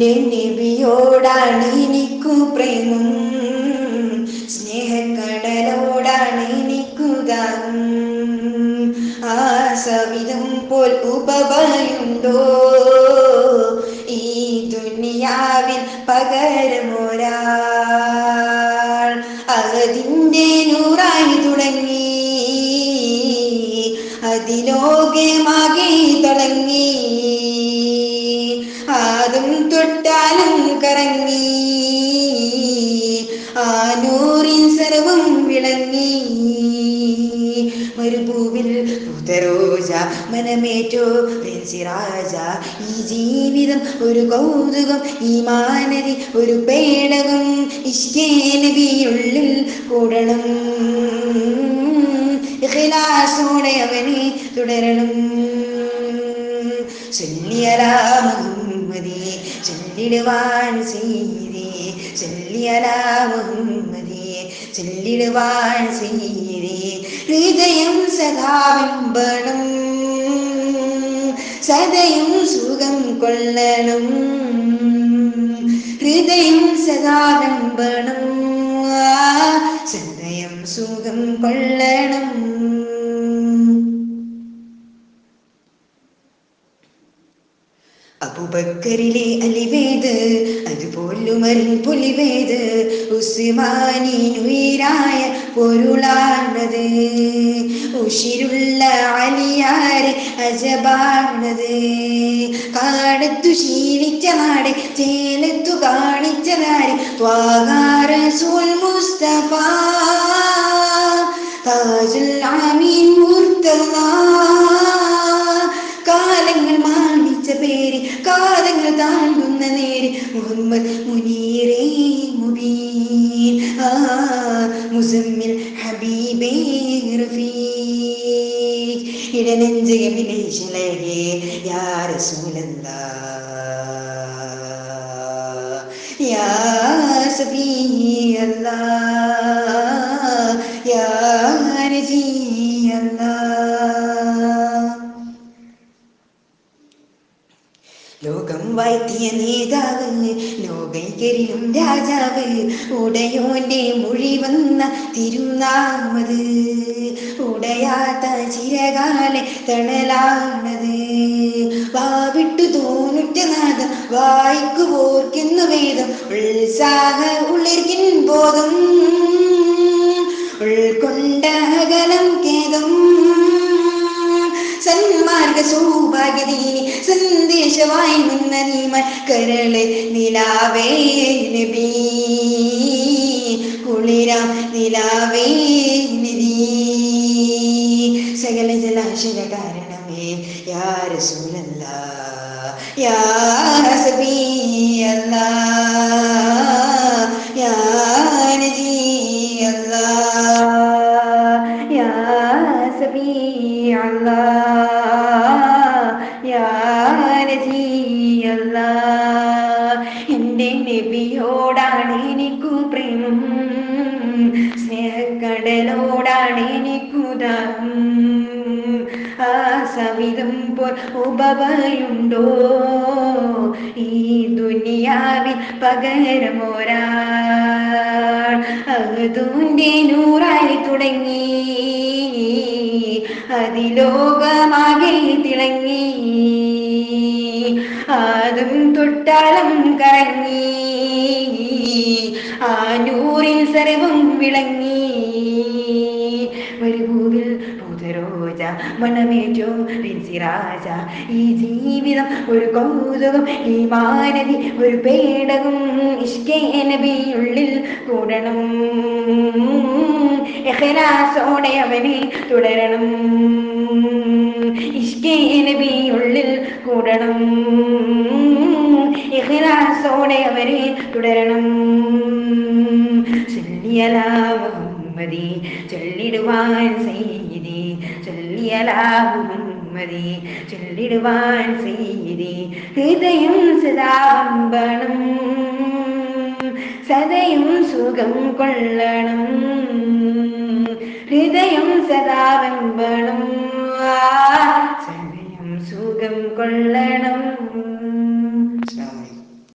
എന്റെ നബിയോടാണ് എനിക്കു പ്രേമം. സ്നേഹക്കടലോടാണ് എനിക്കു ദാഹം ആ സവിധം പോൽ ഉപവയുണ്ടോ? ഈ ദുനിയാവിൽ പകരമൊരാൾ. അതിന്റെ കറങ്ങി ആനൂറിൻ നൂറിൻ സർവം വിളങ്ങി. മരുഭൂവിൽ പൂതരോജ മനമേറ്റോ രാജ ഈ ജീവിതം ഒരു കൗതുകം ഈ മാനരി ഒരു പേടകം. ഇഷ്കേ നബിയുള്ളിൽ കൂടണം. ഇഖ്ലാസോടെ അവനെ തുടരണം. മുഹമ്മദേ ചൊല്ലിടുവാൻ ചെയ്തേ ചൊല്ലിയലാ മുഹമ്മദേ ചൊല്ലിടുവാൻ ചെയ്തേ ഹൃദയം സദാവിമ്പണം സദയം സുഖം കൊള്ളണം. ഹൃദയം സദാവിമ്പണം സദയം സുഖം കൊള്ളണം. അബുബക്കറിലെ അലിവേത് അതുപോലുമറിൻ പുലിവേത് ഉസ്മാനിനുയിരായ പൊരുളാണത്. ഉഷിരുള്ള അലിയാരെ അജബാണത്. കാടത്തു ശീലിച്ച നാട് ചേലത്തു കാണിച്ച നാട് ത്വാകാര സൂൽ മുസ്തഫ. താജുൽ അമീൻ കാലങ്ങൾ മാണിച്ച പേര് കാലങ്ങൾ താണ്ടുന്ന നേര് മുഹമ്മദ് മുനീറേ മുബീൻ ആ മുസമ്മിൽ ഹബീബേ റഫീഖ്. ഇടനെഞ്ചകമിലെ ശിലകേ യാ റസൂലല്ലാ. വാഴ്ത്തിയ നേതാവ് ലോകൈകരിലും രാജാവ് ഉടയോന്റെ മൊഴി വന്ന തിരുനാമത്. ഉടയാത്ത ചിരകാലെ തണലാണത്. വാവിട്ടു തോന്നിട്ട് നാദം വായിക്കു പോർക്കുന്നു വേദം ഉത്സാഹ ഉള്ളിരിക്കിൻ ബോധം. ഉൾക്കൊണ്ട അകലം സന്മാർഗ സൗഭാഗ്യദീനി സന്ദേശമായി നിന്ന നീമൻ കരളെ നിലാവേ നബി. കുളിരാം നിലാവേ നിധി സകല ജലാശയ കാരണമേ യാ റസൂലല്ലാ യാ സബീ അല്ലാ. യാ നജീ അല്ലാ എന്റെ നബിയോടാണ് എനിക്കു പ്രേമം സ്നേഹക്കടലോടാണ് എനിക്കു ആ സവിധം പോൽ ഉപവയുണ്ടോ ഈ ദുനിയാവിൽ പകരമൊരാൾ അതുന്റെ നൂറായി തുടങ്ങി. അതിലോകമാകെ തിളങ്ങി. ആദം തൊട്ടാലം കറങ്ങി. ആ നൂറിൽ സർവം വിളങ്ങി. മരുഭൂവിൽ പൂതരോജ മണമേറ്റോ രാജ ഈ ജീവിതം ഒരു കൗതുകം ഈ മാനതി ഒരു പേടകം. ഇഷ്കേ നബിയുള്ളിൽ കൂടണം. എഹ്ലാസോടെ അവനെ തുടരണം. ഇഷ്കേ നബിയുള്ളിൽ കൂടണം. ഇഖ്ലാസോടെ അവരെ തുടരണം. ചൊല്ലിയല മുഹമ്മദി ചൊല്ലിടുവാൻ സയ്യിദി ചൊല്ലിയല മുഹമ്മദി ചൊല്ലിടുവാൻ സയ്യിദി. ഹൃദയം സദാവമ്പണം സദയും സുഖം കൊള്ളണം. ഹൃദയം സദാ വെമ്പണം സദയം സുഖം കൊള്ളണം.